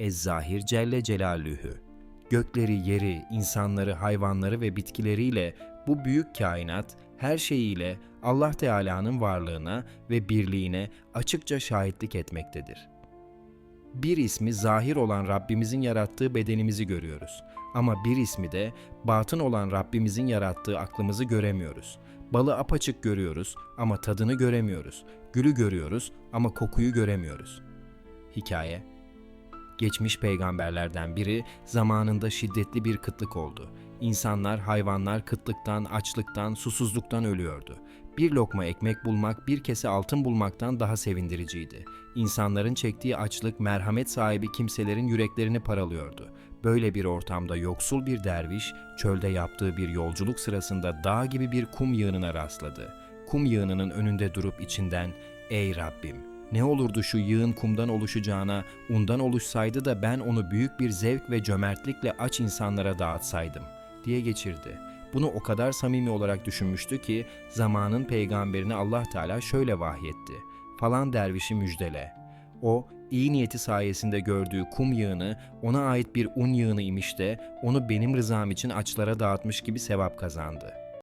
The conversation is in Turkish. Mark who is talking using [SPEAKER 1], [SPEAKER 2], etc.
[SPEAKER 1] Ezzahir Celle Celaluhu. Gökleri, yeri, insanları, hayvanları ve bitkileriyle bu büyük kainat her şeyiyle Allah Teala'nın varlığına ve birliğine açıkça şahitlik etmektedir. Bir ismi zahir olan Rabbimizin yarattığı bedenimizi görüyoruz. Ama bir ismi de batın olan Rabbimizin yarattığı aklımızı göremiyoruz. Balı apaçık görüyoruz ama tadını göremiyoruz. Gülü görüyoruz ama kokuyu göremiyoruz. Hikaye Geçmiş peygamberlerden biri zamanında şiddetli bir kıtlık oldu. İnsanlar, hayvanlar kıtlıktan, açlıktan, susuzluktan ölüyordu. Bir lokma ekmek bulmak, bir kese altın bulmaktan daha sevindiriciydi. İnsanların çektiği açlık merhamet sahibi kimselerin yüreklerini paralıyordu. Böyle bir ortamda yoksul bir derviş, çölde yaptığı bir yolculuk sırasında dağ gibi bir kum yığınına rastladı. Kum yığınının önünde durup içinden, ''Ey Rabbim, ne olurdu şu yığın kumdan oluşacağına, undan oluşsaydı da ben onu büyük bir zevk ve cömertlikle aç insanlara dağıtsaydım, diye geçirdi. Bunu o kadar samimi olarak düşünmüştü ki zamanın peygamberine Allah Teala şöyle vahyetti. Falan dervişi müjdele. O iyi niyeti sayesinde gördüğü kum yığını ona ait bir un yığını imiş de onu benim rızam için açlara dağıtmış gibi sevap kazandı.''